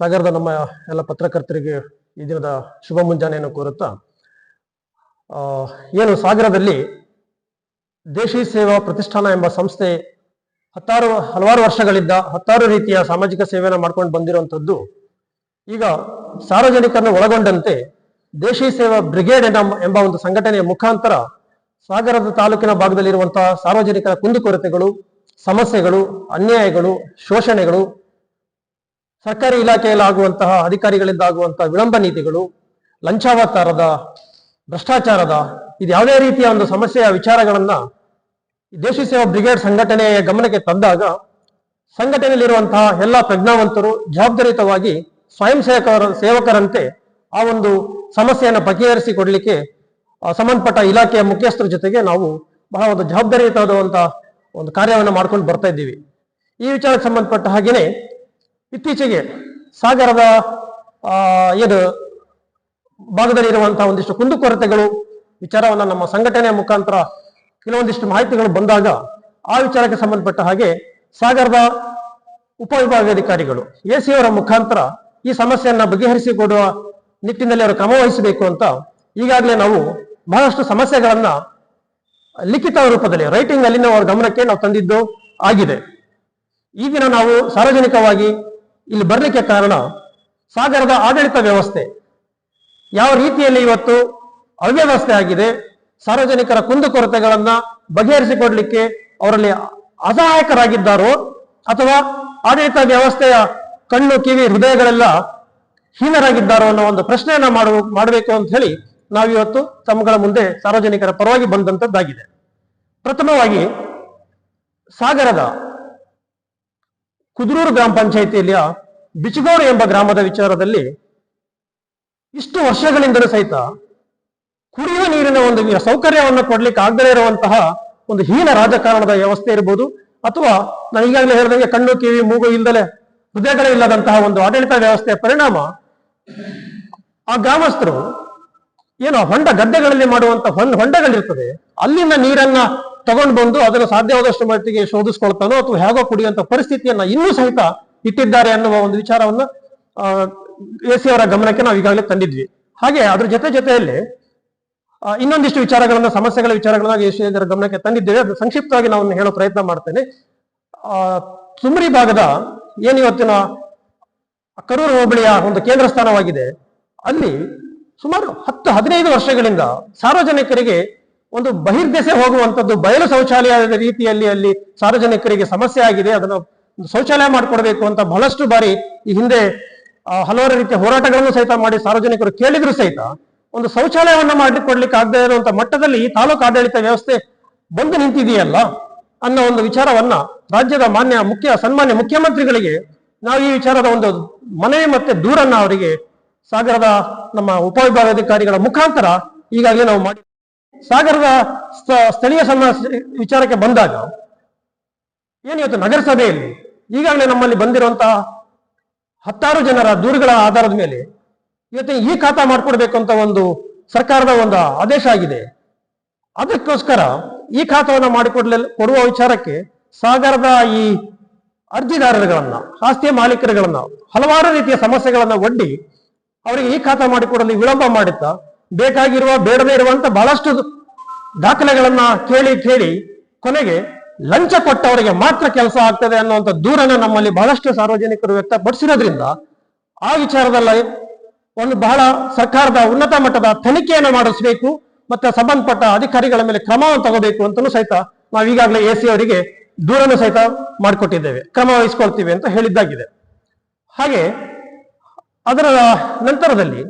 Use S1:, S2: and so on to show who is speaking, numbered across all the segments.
S1: ಸಾಗರದ ನಮ್ಮ ಎಲ್ಲ ಪತ್ರಕರ್ತರಿಗೆ ಈ ದಿನದ ಶುಭ ಮುಂಜಾನೆಯನ್ನು ಕೋರುತ್ತಾ ಆ, ಏನು ಸಾಗರದಲ್ಲಿ ದೇಶಿ ಸೇವಾ ಪ್ರತಿಷ್ಠಾನ ಎಂಬ ಸಂಸ್ಥೆ ಹತ್ತಾರು ಹಲವಾರು ವರ್ಷಗಳಿಂದ ಹತ್ತಾರು ರೀತಿಯ ಸಾಮಾಜಿಕ ಸೇವೆಯನ್ನು ಮಾಡ್ಕೊಂಡು ಬಂದಿರುವಂಥದ್ದು ಈಗ ಸಾರ್ವಜನಿಕರನ್ನು ಒಳಗೊಂಡಂತೆ ದೇಶಿ ಸೇವಾ ಬ್ರಿಗೇಡ್ ಎಂಬ ಒಂದು ಸಂಘಟನೆಯ ಮುಖಾಂತರ ಸಾಗರದ ತಾಲೂಕಿನ ಭಾಗದಲ್ಲಿರುವಂತಹ ಸಾರ್ವಜನಿಕರ ಕುಂದುಕೊರತೆಗಳು ಸಮಸ್ಯೆಗಳು, ಅನ್ಯಾಯಗಳು, ಶೋಷಣೆಗಳು, ಸರ್ಕಾರಿ ಇಲಾಖೆಯಲ್ಲಿ ಆಗುವಂತಹ ಅಧಿಕಾರಿಗಳಿಂದ ಆಗುವಂತಹ ವಿಳಂಬ ನೀತಿಗಳು ಲಂಚಾವತಾರದ ಭ್ರಷ್ಟಾಚಾರದ, ಇದು ಯಾವುದೇ ರೀತಿಯ ಒಂದು ಸಮಸ್ಯೆಯ ವಿಚಾರಗಳನ್ನ ದೇಶ ಸೇವಾ ಬ್ರಿಗೇಡ್ ಸಂಘಟನೆಯ ಗಮನಕ್ಕೆ ತಂದಾಗ ಸಂಘಟನೆಯಲ್ಲಿರುವಂತಹ ಎಲ್ಲ ಪ್ರಜ್ಞಾವಂತರು ಜವಾಬ್ದಾರಿಯುತವಾಗಿ ಸ್ವಯಂ ಸೇವಕರ, ಸೇವಕರಂತೆ ಆ ಒಂದು ಸಮಸ್ಯೆಯನ್ನು ಬಗೆಹರಿಸಿಕೊಡ್ಲಿಕ್ಕೆ ಸಂಬಂಧಪಟ್ಟ ಇಲಾಖೆಯ ಮುಖ್ಯಸ್ಥರ ಜೊತೆಗೆ ನಾವು ಬಹಳ ಒಂದು ಜವಾಬ್ದಾರಿಯುತವಾದಂತಹ ಒಂದು ಕಾರ್ಯವನ್ನು ಮಾಡ್ಕೊಂಡು ಬರ್ತಾ ಇದ್ದೀವಿ. ಈ ವಿಚಾರಕ್ಕೆ ಸಂಬಂಧಪಟ್ಟ ಹಾಗೆಯೇ ಇತ್ತೀಚೆಗೆ ಸಾಗರದ ಏನು ಭಾಗದಲ್ಲಿರುವಂತಹ ಒಂದಿಷ್ಟು ಕುಂದುಕೊರತೆಗಳು, ವಿಚಾರವನ್ನು ನಮ್ಮ ಸಂಘಟನೆಯ ಮುಖಾಂತರ ಕೆಲವೊಂದಿಷ್ಟು ಮಾಹಿತಿಗಳು ಬಂದಾಗ ಆ ವಿಚಾರಕ್ಕೆ ಸಂಬಂಧಪಟ್ಟ ಹಾಗೆ ಸಾಗರದ ಉಪವಿಭಾಗಾಧಿಕಾರಿಗಳು, ಎ ಸಿ ಅವರ ಮುಖಾಂತರ ಈ ಸಮಸ್ಯೆಯನ್ನ ಬಗೆಹರಿಸಿಕೊಡುವ ನಿಟ್ಟಿನಲ್ಲಿ ಅವರು ಕ್ರಮ ವಹಿಸಬೇಕು ಅಂತ ಈಗಾಗಲೇ ನಾವು ಬಹಳಷ್ಟು ಸಮಸ್ಯೆಗಳನ್ನ ಲಿಖಿತ ರೂಪದಲ್ಲಿ ರೈಟಿಂಗ್ ಅಲ್ಲಿನ ಅವರ ಗಮನಕ್ಕೆ ನಾವು ತಂದಿದ್ದು ಆಗಿದೆ. ಈ ದಿನ ನಾವು ಸಾರ್ವಜನಿಕವಾಗಿ ಇಲ್ಲಿ ಬರಲಿಕ್ಕೆ ಕಾರಣ ಸಾಗರದ ಆಡಳಿತ ವ್ಯವಸ್ಥೆ. ಯಾವ ರೀತಿಯಲ್ಲಿ ಇವತ್ತು ಅವ್ಯವಸ್ಥೆ ಆಗಿದೆ, ಸಾರ್ವಜನಿಕರ ಕುಂದುಕೊರತೆಗಳನ್ನ ಬಗೆಹರಿಸಿಕೊಡ್ಲಿಕ್ಕೆ ಅವರಲ್ಲಿ ಅಸಹಾಯಕರಾಗಿದ್ದಾರೋ ಅಥವಾ ಆಡಳಿತ ವ್ಯವಸ್ಥೆಯ ಕಣ್ಣು ಕಿವಿ ಹೃದಯಗಳೆಲ್ಲ ಹೀನರಾಗಿದ್ದಾರೋ ಅನ್ನೋ ಒಂದು ಪ್ರಶ್ನೆಯನ್ನ ಮಾಡಬೇಕು ಅಂತ ಹೇಳಿ ನಾವಿವತ್ತು ತಮ್ಮಗಳ ಮುಂದೆ ಸಾರ್ವಜನಿಕರ ಪರವಾಗಿ ಬಂದಂತದ್ದಾಗಿದೆ ಪ್ರಥಮವಾಗಿ ಸಾಗರದ ಕುದ್ರೂರು ಗ್ರಾಮ ಪಂಚಾಯಿತಿಯಲ್ಲಿಯ ಬಿಚಗೋಡು ಎಂಬ ಗ್ರಾಮದ ವಿಚಾರದಲ್ಲಿ ಇಷ್ಟು ವರ್ಷಗಳಿಂದಲೂ ಸಹಿತ ಕುಡಿಯುವ ನೀರಿನ ಒಂದು ಸೌಕರ್ಯವನ್ನು ಕೊಡ್ಲಿಕ್ಕೆ ಆಗದೇ ಇರುವಂತಹ ಒಂದು ಹೀನ ರಾಜಕಾರಣದ ವ್ಯವಸ್ಥೆ ಇರಬಹುದು ಅಥವಾ ನಾನು ಈಗಾಗಲೇ ಹೇಳಿದಂಗೆ ಕಣ್ಣು, ಕಿವಿ, ಮೂಗು ಇಲ್ಲದಲೆ ಹೃದಯಗಳೇ ಇಲ್ಲದಂತಹ ಒಂದು ಆಡಳಿತ ವ್ಯವಸ್ಥೆಯ ಪರಿಣಾಮ ಆ ಗ್ರಾಮಸ್ಥರು ಏನು ಹೊಂಡ ಗದ್ದೆಗಳಲ್ಲಿ ಮಾಡುವಂತ ಹೊಂಡ ಹೊಂಡಗಳಿರ್ತದೆ. ಅಲ್ಲಿನ ನೀರನ್ನ ತಗೊಂಡು ಬಂದು ಅದನ್ನು ಸಾಧ್ಯವಾದಷ್ಟು ಮಟ್ಟಿಗೆ ಶೋಧಿಸ್ಕೊಳ್ತಾನೋ ಅಥವಾ ಹೇಗೋ ಕುಡಿಯುವಂತ ಪರಿಸ್ಥಿತಿಯನ್ನ ಇನ್ನೂ ಸಹಿತ ಇಟ್ಟಿದ್ದಾರೆ ಅನ್ನುವ ಒಂದು ವಿಚಾರವನ್ನ ಎ ಸಿ ಅವರ ಗಮನಕ್ಕೆ ನಾವು ಈಗಾಗಲೇ ತಂದಿದ್ವಿ. ಹಾಗೆ ಅದ್ರ ಜೊತೆ ಜೊತೆಯಲ್ಲಿ ಇನ್ನೊಂದಿಷ್ಟು ವಿಚಾರಗಳನ್ನ ಸಮಸ್ಯೆಗಳ ವಿಚಾರಗಳನ್ನ ಎ ಸಿ ಅವರ ಗಮನಕ್ಕೆ ತಂದಿದ್ದೇವೆ. ಅದು ಸಂಕ್ಷಿಪ್ತವಾಗಿ ನಾವು ಹೇಳೋ ಪ್ರಯತ್ನ ಮಾಡ್ತೇನೆ. ಆ, ತುಮರಿ ಭಾಗದ ಏನು ಇವತ್ತಿನ ಕರೂರು ಹೋಬಳಿಯ ಒಂದು ಕೇಂದ್ರ ಸ್ಥಾನವಾಗಿದೆ ಅಲ್ಲಿ ಸುಮಾರು ಹತ್ತು ಹದಿನೈದು ವರ್ಷಗಳಿಂದ ಸಾರ್ವಜನಿಕರಿಗೆ ಒಂದು ಬಹಿರ್ದೆಸೆ ಹೋಗುವಂಥದ್ದು ಬಯಲು ಶೌಚಾಲಯದ ರೀತಿಯಲ್ಲಿ ಅಲ್ಲಿ ಸಾರ್ವಜನಿಕರಿಗೆ ಸಮಸ್ಯೆ ಆಗಿದೆ, ಅದನ್ನು ಶೌಚಾಲಯ ಮಾಡಿಕೊಡ್ಬೇಕು ಅಂತ ಬಹಳಷ್ಟು ಬಾರಿ ಈ ಹಿಂದೆ ಹಲವಾರು ರೀತಿಯ ಹೋರಾಟಗಳನ್ನು ಸಹಿತ ಮಾಡಿ ಸಾರ್ವಜನಿಕರು ಕೇಳಿದ್ರು ಸಹಿತ ಒಂದು ಶೌಚಾಲಯವನ್ನ ಮಾಡಿಕೊಡ್ಲಿಕ್ಕೆ ಆಗದೆ ಇರುವಂತ ಮಟ್ಟದಲ್ಲಿ ಈ ತಾಲೂಕು ಆಡಳಿತ ವ್ಯವಸ್ಥೆ ಬಂದು ನಿಂತಿದೆಯಲ್ಲ ಅನ್ನೋ ಒಂದು ವಿಚಾರವನ್ನ ರಾಜ್ಯದ ಮಾನ್ಯ ಮುಖ್ಯ ಸನ್ಮಾನ್ಯ ಮುಖ್ಯಮಂತ್ರಿಗಳಿಗೆ ನಾವು ಈ ವಿಚಾರದ ಒಂದು ಮನವಿ ಮತ್ತೆ ದೂರನ್ನ ಅವರಿಗೆ ಸಾಗರದ ನಮ್ಮ ಉಪವಿಭಾಗಾಧಿಕಾರಿಗಳ ಮುಖಾಂತರ ಈಗಾಗಲೇ ನಾವು ಮಾಡಿ ಸಾಗರದ ಸ್ಥ- ಸ್ಥಳೀಯ ಸಮಸ್ಯೆ ವಿಚಾರಕ್ಕೆ ಬಂದಾಗ ಏನು ಇವತ್ತು ನಗರಸಭೆಯಲ್ಲಿ ಈಗಾಗಲೇ ನಮ್ಮಲ್ಲಿ ಬಂದಿರುವಂತಹ ಹತ್ತಾರು ಜನರ ದೂರುಗಳ ಆಧಾರದ ಮೇಲೆ ಇವತ್ತು ಈ ಖಾತಾ ಮಾಡ್ಕೊಡ್ಬೇಕು ಅಂತ ಒಂದು ಸರ್ಕಾರದ ಒಂದು ಆದೇಶ ಆಗಿದೆ. ಅದಕ್ಕೋಸ್ಕರ ಈ ಖಾತಾವನ್ನು ಮಾಡಿಕೊಡ್ಲ ಕೊಡುವ ವಿಚಾರಕ್ಕೆ ಸಾಗರದ ಈ ಅರ್ಜಿದಾರರುಗಳನ್ನ ಆಸ್ತಿಯ ಮಾಲೀಕರುಗಳನ್ನ ಹಲವಾರು ರೀತಿಯ ಸಮಸ್ಯೆಗಳನ್ನ ಒಡ್ಡಿ ಅವರಿಗೆ ಈ ಖಾತಾ ಮಾಡಿಕೊಡಲು ವಿಳಂಬ ಮಾಡುತ್ತಾ, ಬೇಕಾಗಿರುವ, ಬೇಡದೇ ಇರುವಂತ ಬಹಳಷ್ಟು ದಾಖಲೆಗಳನ್ನ ಕೇಳಿ ಕೇಳಿ ಕೊನೆಗೆ ಲಂಚ ಕೊಟ್ಟವರಿಗೆ ಮಾತ್ರ ಕೆಲಸ ಆಗ್ತದೆ ಅನ್ನುವಂಥ ದೂರನ್ನ ನಮ್ಮಲ್ಲಿ ಬಹಳಷ್ಟು ಸಾರ್ವಜನಿಕರು ವ್ಯಕ್ತಪಡಿಸಿರೋದ್ರಿಂದ ಆ ವಿಚಾರದಲ್ಲಿ ಒಂದು ಬಹಳ ಸರ್ಕಾರದ ಉನ್ನತ ಮಟ್ಟದ ತನಿಖೆಯನ್ನು ಮಾಡಿಸಬೇಕು ಮತ್ತೆ ಸಂಬಂಧಪಟ್ಟ ಅಧಿಕಾರಿಗಳ ಮೇಲೆ ಕ್ರಮವನ್ನು ತಗೋಬೇಕು ಅಂತಲೂ ಸಹಿತ ನಾವು ಈಗಾಗಲೇ ಎ ಸಿ ಅವರಿಗೆ ದೂರನ್ನು ಸಹಿತ ಮಾಡಿಕೊಟ್ಟಿದ್ದೇವೆ. ಕ್ರಮ ವಹಿಸ್ಕೊಳ್ತೀವಿ ಅಂತ ಹೇಳಿದ್ದಾಗಿದೆ. ಹಾಗೆ ಅದರ ನಂತರದಲ್ಲಿ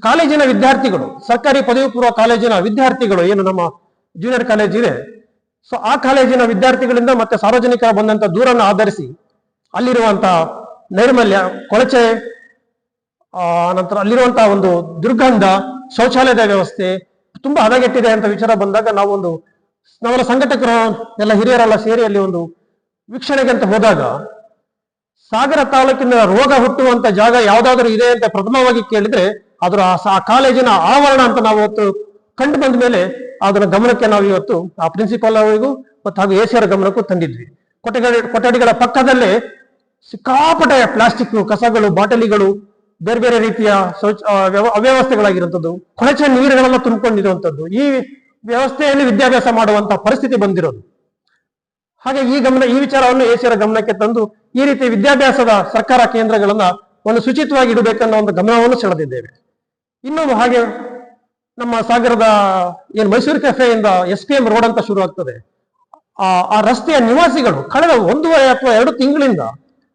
S1: ಕಾಲೇಜಿನ ವಿದ್ಯಾರ್ಥಿಗಳು, ಸರ್ಕಾರಿ ಪದವಿ ಪೂರ್ವ ಕಾಲೇಜಿನ ವಿದ್ಯಾರ್ಥಿಗಳು, ಏನು ನಮ್ಮ ಜೂನಿಯರ್ ಕಾಲೇಜ್ ಇದೆ. ಸೊ ಆ ಕಾಲೇಜಿನ ವಿದ್ಯಾರ್ಥಿಗಳಿಂದ ಮತ್ತೆ ಸಾರ್ವಜನಿಕರ ಬಂದಂತ ದೂರನ್ನು ಆಧರಿಸಿ ಅಲ್ಲಿರುವಂತಹ ನೈರ್ಮಲ್ಯ, ಕೊಳಚೆ, ಆ, ನಂತರ ಅಲ್ಲಿರುವಂತಹ ಒಂದು ದುರ್ಗಂಧ, ಶೌಚಾಲಯದ ವ್ಯವಸ್ಥೆ ತುಂಬಾ ಹದಗೆಟ್ಟಿದೆ ಅಂತ ವಿಚಾರ ಬಂದಾಗ ನಾವು ಒಂದು ನಾವೆಲ್ಲ ಸಂಘಟಕರು ಎಲ್ಲ ಹಿರಿಯರೆಲ್ಲ ಸೇರಿ ಅಲ್ಲಿ ಒಂದು ವೀಕ್ಷಣೆಗೆ ಅಂತ ಹೋದಾಗ ಸಾಗರ ತಾಲೂಕಿನ ರೋಗ ಹುಟ್ಟುವಂತ ಜಾಗ ಯಾವ್ದಾದ್ರು ಇದೆ ಅಂತ ಪ್ರಥಮವಾಗಿ ಕೇಳಿದ್ರೆ ಅದರ ಆ ಕಾಲೇಜಿನ ಆವರಣ ಅಂತ ನಾವು ಕಂಡು ಬಂದ ಮೇಲೆ ಅದರ ಗಮನಕ್ಕೆ ನಾವು ಇವತ್ತು ಆ ಪ್ರಿನ್ಸಿಪಾಲ್ ಅವರಿಗೂ ಮತ್ತು ಹಾಗೂ ಅವರ ಗಮನಕ್ಕೂ ತಂದಿದ್ವಿ. ಕೊಠಡಿ ಕೊಠಡಿಗಳ ಪಕ್ಕದಲ್ಲೇ ಸಿಕ್ಕಾಪಟೆ ಪ್ಲಾಸ್ಟಿಕ್ ಕಸಗಳು, ಬಾಟಲಿಗಳು, ಬೇರೆ ಬೇರೆ ರೀತಿಯ ಶೌಚ ಅವ್ಯವಸ್ಥೆಗಳಾಗಿರುವಂಥದ್ದು, ಕೊಳಚೆ ನೀರುಗಳನ್ನು ತುಂಬಿಕೊಂಡಿರುವಂಥದ್ದು, ಈ ವ್ಯವಸ್ಥೆಯಲ್ಲಿ ವಿದ್ಯಾಭ್ಯಾಸ ಮಾಡುವಂತಹ ಪರಿಸ್ಥಿತಿ ಬಂದಿರೋದು. ಹಾಗೆ ಈ ಗಮನ ಈ ವಿಚಾರವನ್ನು ಎಸಿಯರ ಗಮನಕ್ಕೆ ತಂದು ಈ ರೀತಿ ವಿದ್ಯಾಭ್ಯಾಸದ ಸರ್ಕಾರ ಕೇಂದ್ರಗಳನ್ನ ಒಂದು ಶುಚಿತ್ವವಾಗಿ ಇಡಬೇಕನ್ನೋ ಒಂದು ಗಮನವನ್ನು ಸೆಳೆದಿದ್ದೇವೆ. ಇನ್ನೊಂದು ಹಾಗೆ ನಮ್ಮ ಸಾಗರದ ಏನು ಮೈಸೂರು ಕೆಫೆಯಿಂದ ಎಸ್ ಪಿ ಎಂ ರೋಡ್ ಅಂತ ಶುರು ಆಗ್ತದೆ. ಆ ರಸ್ತೆಯ ನಿವಾಸಿಗಳು ಕಳೆದ ಒಂದೂವರೆ ಅಥವಾ ಎರಡು ತಿಂಗಳಿಂದ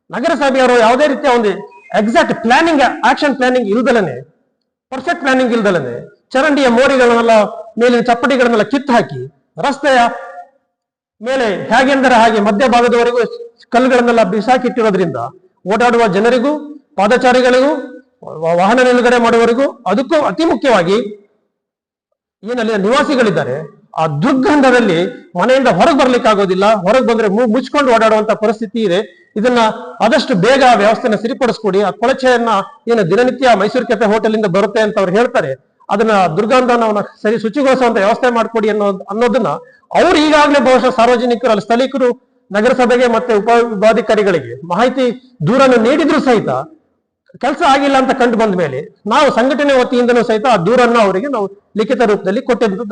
S1: ನಗರಸಭೆಯವರು ಯಾವುದೇ ರೀತಿಯ ಒಂದು ಎಕ್ಸಾಕ್ಟ್ ಪ್ಲಾನಿಂಗ್ ಆಕ್ಷನ್ ಪ್ಲಾನಿಂಗ್ ಇಲ್ದಲನೆ ಪರ್ಫೆಕ್ಟ್ ಪ್ಲಾನಿಂಗ್ ಇಲ್ದಲನೆ ಚರಂಡಿಯ ಮೋರಿಗಳನ್ನೆಲ್ಲ ಮೇಲಿನ ಚಪ್ಪಡಿಗಳನ್ನೆಲ್ಲ ಕಿತ್ತು ಹಾಕಿ ರಸ್ತೆಯ ಮೇಲೆ ಹೇಗೆಂದರೆ ಹಾಗೆ ಮಧ್ಯಭಾಗದವರೆಗೂ ಕಲ್ಲುಗಳನ್ನೆಲ್ಲ ಬಿಸಾಕಿಟ್ಟಿರೋದ್ರಿಂದ ಓಡಾಡುವ ಜನರಿಗೂ, ಪಾದಚಾರಿಗಳಿಗೂ ವಾಹನ ನಿಲುಗಡೆ ಮಾಡುವವರಿಗೂ ಅದಕ್ಕೂ ಅತಿ ಮುಖ್ಯವಾಗಿ ಏನಲ್ಲಿ ನಿವಾಸಿಗಳಿದ್ದಾರೆ. ಆ ದುರ್ಗಂಧದಲ್ಲಿ ಮನೆಯಿಂದ ಹೊರಗೆ ಬರ್ಲಿಕ್ಕೆ ಆಗೋದಿಲ್ಲ ಹೊರಗೆ ಬಂದ್ರೆ ಮುಚ್ಕೊಂಡು ಓಡಾಡುವಂತ ಪರಿಸ್ಥಿತಿ ಇದೆ. ಇದನ್ನ ಆದಷ್ಟು ಬೇಗ ವ್ಯವಸ್ಥೆನ ಸರಿಪಡಿಸ್ಕೊಡಿ. ಆ ಕೊಳಚೆಯನ್ನ ಏನು ದಿನನಿತ್ಯ ಮೈಸೂರು ಕೆಫೆ ಹೋಟೆಲ್ ಇಂದ ಬರುತ್ತೆ ಅಂತ ಅವ್ರು ಹೇಳ್ತಾರೆ. ಅದನ್ನ ದುರ್ಗಂಧನ ಸರಿ ಶುಚಿಗೊಳಿಸುವಂತ ವ್ಯವಸ್ಥೆ ಮಾಡ್ಕೊಡಿ ಅನ್ನೋ ಅನ್ನೋದನ್ನ ಅವ್ರು ಈಗಾಗಲೇ ಬಹುಶಃ ಸಾರ್ವಜನಿಕರು ಅಲ್ಲಿ ಸ್ಥಳೀಕರು ನಗರಸಭೆಗೆ ಮತ್ತೆ ಉಪ ವಿಭಾಧಿಕಾರಿಗಳಿಗೆ ಮಾಹಿತಿ ದೂರನ್ನು ನೀಡಿದ್ರು ಸಹಿತ ಕೆಲಸ ಆಗಿಲ್ಲ ಅಂತ ಕಂಡು ಬಂದ ಮೇಲೆ ನಾವು ಸಂಘಟನೆ ವತಿಯಿಂದನೂ ಸಹಿತ ಆ ದೂರನ್ನು ಅವರಿಗೆ ನಾವು ಲಿಖಿತ ರೂಪದಲ್ಲಿ ಕೊಟ್ಟಿದ್ದು